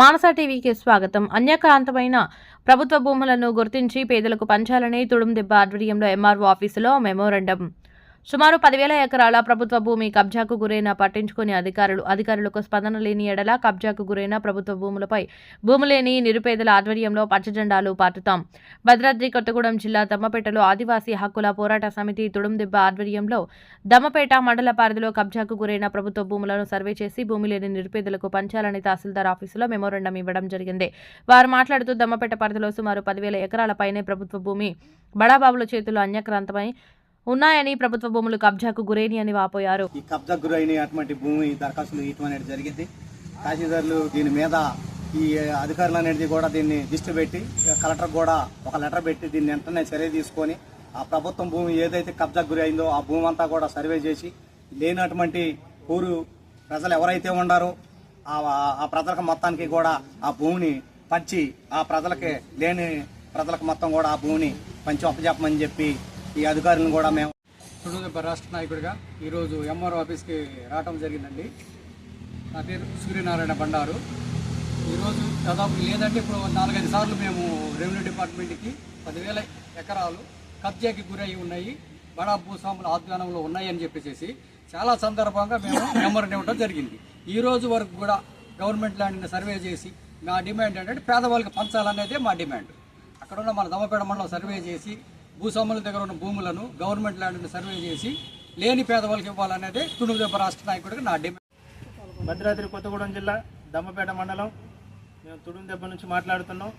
మానస టీవీకి స్వాగతం. అన్యక్రాంతమైన ప్రభుత్వ భూములను గుర్తించి పేదలకు పంచాలని తుడుం దెబ్బ ఆధ్వర్యంలో ఎంఆర్ఓ ఆఫీసులో మెమోరండం. సుమారు పదివేల ఎకరాల ప్రభుత్వ భూమి కబ్జాకు గురైన పట్టించుకుని అధికారులు అధికారులకు స్పందన లేని ఎడల కబ్జాకు గురైన ప్రభుత్వ భూములపై భూమి లేని నిరుపేదల ఆధ్వర్యంలో పచ్చజెండాలు పాటుతాం. భద్రాద్రి కొత్తగూడెం జిల్లా దమ్మపేటలో ఆదివాసీ హక్కుల పోరాట సమితి తుడుందిబ్బ ఆధ్వర్యంలో దమ్మపేట మండల పరిధిలో కబ్జాకు గురైన ప్రభుత్వ భూములను సర్వే చేసి భూమి లేని నిరుపేదలకు పంచాలని తహసీల్దార్ ఆఫీసులో మెమోరండం ఇవ్వడం జరిగింది. వారు మాట్లాడుతూ దమ్మపేట పరిధిలో సుమారు పదివేల ఎకరాల పైనే ప్రభుత్వ భూమి బడాబాబుల చేతుల్లో అన్యక్రాంతమై ఉన్నాయని ప్రభుత్వ భూములు కబ్జాకు గురైన అని వాపోయారు. ఈ కబ్జా గురైన అటువంటి భూమి దరఖాస్తులు ఇవ్వటం అనేది జరిగింది. తహసీల్దారులు దీని మీద ఈ అధికారులు అనేది కూడా దీన్ని దిష్టి పెట్టి కలెక్టర్ కూడా ఒక లెటర్ పెట్టి దీన్ని వెంటనే చర్య తీసుకొని ఆ ప్రభుత్వం భూమి ఏదైతే కబ్జా గురి అయిందో ఆ భూమి అంతా కూడా సర్వే చేసి లేనటువంటి ఊరు ప్రజలు ఎవరైతే ఉండారో ఆ ప్రజలకు మొత్తానికి కూడా ఆ భూమిని పంచి ఆ ప్రజలకి లేని ప్రజలకు మొత్తం కూడా ఆ భూమిని పంచి అప్పచెప్పమని చెప్పి ఈ అధికారులను కూడా మేము తుడుదెబ్బ రాష్ట్ర నాయకుడిగా ఈరోజు ఎంఆర్ఓ ఆఫీస్కి రావడం జరిగిందండి. నా పేరు సూర్యనారాయణ బండారు. ఈరోజు దాదాపు లేదంటే ఇప్పుడు నాలుగైదు సార్లు మేము రెవెన్యూ డిపార్ట్మెంట్కి పదివేల ఎకరాలు కబ్జాకి గురై ఉన్నాయి. బడా భూస్వాముల ఆధ్వర్యంలో ఉన్నాయని చెప్పేసి చాలా సందర్భంగా మేము మెమోరం ఇవ్వడం జరిగింది. ఈ రోజు వరకు కూడా గవర్నమెంట్ ల్యాండ్ని సర్వే చేసి మా డిమాండ్ ఏంటంటే పేదవాళ్ళకి పంచాలనేదే మా డిమాండ్. అక్కడ ఉన్న మన దమ్మపేట మండలం సర్వే చేసి భూస్వాముల దగ్గర ఉన్న భూములను గవర్నమెంట్ ల్యాండ్ను సర్వే చేసి లేని పేదవాళ్ళకి ఇవ్వాలనేది తుణుదెబ్బ రాష్ట్ర నాయకుడికి నా డిమాండ్. భద్రాద్రి కొత్తగూడెం జిల్లా దమ్మపేట మండలం మేము తుడుందెబ్బ నుంచి మాట్లాడుతున్నాం.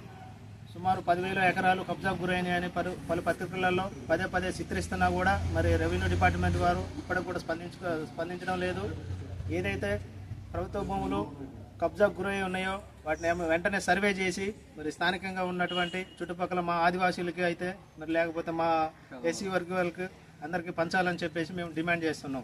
సుమారు పదివేల ఎకరాలు కబ్జాకు గురైనాయని పలు పలు పత్రికలలో పదే పదే చిత్రిస్తున్నా కూడా మరి రెవెన్యూ డిపార్ట్మెంట్ వారు ఇప్పటికి కూడా స్పందించ స్పందించడం లేదు. ఏదైతే ప్రభుత్వ భూములు కబ్జాకు గురై ఉన్నాయో వాటిని ఏమో వెంటనే సర్వే చేసి మరి స్థానికంగా ఉన్నటువంటి చుట్టుపక్కల మా ఆదివాసీలకి అయితే మరి లేకపోతే మా ఎస్సీ వర్గాలకు అందరికీ పంచాలని చెప్పేసి మేము డిమాండ్ చేస్తున్నాం.